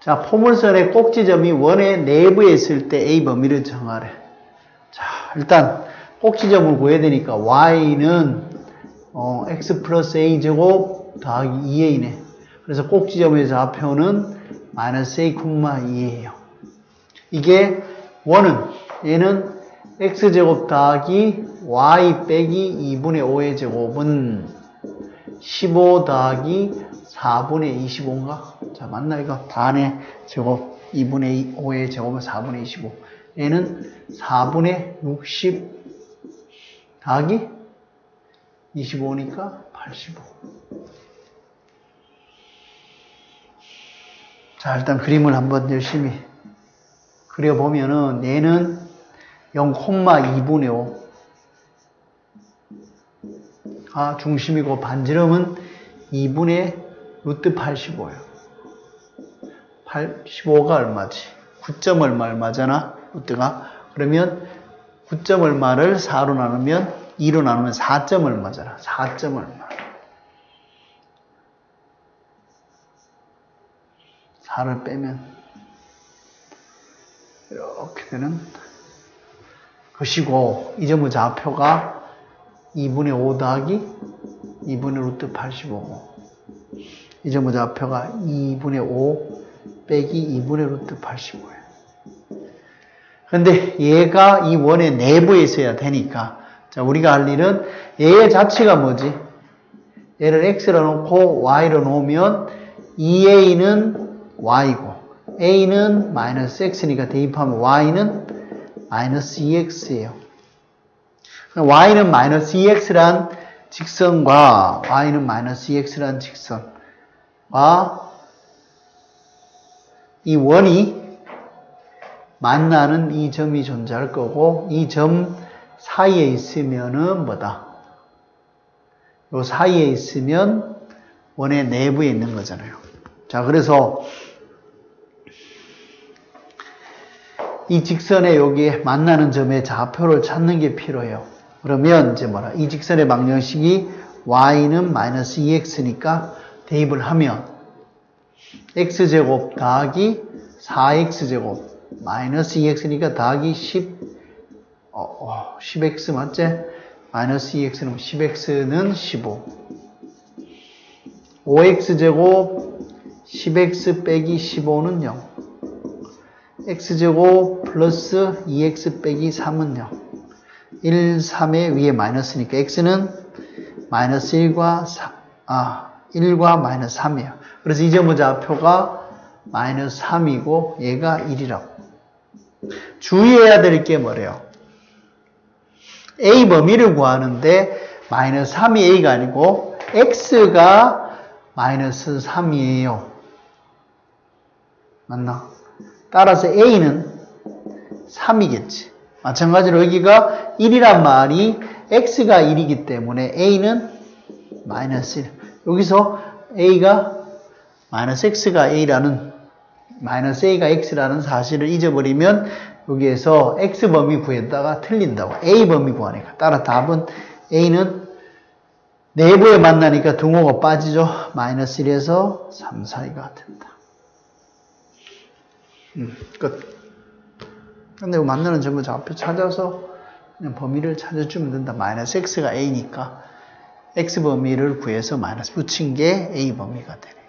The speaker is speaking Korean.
자, 포물선의 꼭지점이 원의 내부에 있을 때 A 범위를 정하래. 자, 일단 꼭지점을 구해야 되니까 y는 어, x 플러스 a 제곱 더하기 2a네. 그래서 꼭지점의 좌표는 마이너스 a, 2예요. 이게 원은 얘는 x제곱 더하기 y 빼기 2분의 5의 제곱은 15 더하기 4분의 25인가? 자, 맞나 이거? 다네 제곱 2분의 5의 제곱은 4분의 25. 얘는 4분의 60 더하기 25니까 85. 자, 일단 그림을 한번 열심히 그려보면은 얘는 0,2분의 5. 아, 중심이고 반지름은 2분의 루트 85예요. 85가 얼마지? 9점 얼마 얼마잖아? 루트가. 그러면 9점 얼마를 4로 나누면 2로 나누면 4점 얼마잖아. 4점 얼마. 4를 빼면 이렇게 되는 것이고 이 점의 좌표가 2분의 5 더하기 2분의 루트 85고 이 점의 좌표가 2분의 5 빼기 2분의 루트 85예요. 근데 얘가 이 원의 내부에 있어야 되니까 자 우리가 할 일은 얘의 자체가 뭐지? 얘를 x로 놓고 y로 놓으면 2a는 y고 a는 마이너스 x니까 대입하면 y는 마이너스 2x예요. y는 마이너스 2x란 직선과 y는 마이너스 2x란 직선과 이 원이 만나는 이 점이 존재할 거고 이 점 사이에 있으면은 뭐다? 요 사이에 있으면 원의 내부에 있는 거잖아요. 자, 그래서 이 직선에 여기 만나는 점의 좌표를 찾는 게 필요해요. 그러면 이제 뭐라? 이 직선의 방정식이 y는 마이너스 2x니까 대입을 하면 x제곱 더하기 4x제곱 마이너스 2x니까 더하기 10 어, 어, 10x 맞지? 마이너스 2x는 10x는 15 5x제곱 10x 빼기 15는 0 x제곱 플러스 2x 빼기 3은 0 1, 3의 위에 마이너스니까 x는 마이너스 1과 3, 아, 1과 마이너스 3이에요. 그래서 이 점의 좌표가 마이너스 3이고 얘가 1이라고. 주의해야 될 게 뭐래요? a 범위를 구하는데 마이너스 3이 a가 아니고 x가 마이너스 3이에요. 맞나? 따라서 a는 3이겠지. 마찬가지로 여기가 1이란 말이 x가 1이기 때문에 a는 마이너스 1. 여기서 a가 마이너스 x가 a라는 마이너스 a가 x라는 사실을 잊어버리면 여기에서 x 범위 구했다가 틀린다고 a 범위 구하니까 따라 답은 a는 내부에 만나니까 등호가 빠지죠. 마이너스 1에서 3 사이가 된다. 음, 끝. 근데 만나는 점을 좌표 찾아서 그냥 범위를 찾아주면 된다. 마이너스 x가 a니까 x 범위를 구해서 마이너스 붙인 게 a 범위가 되네.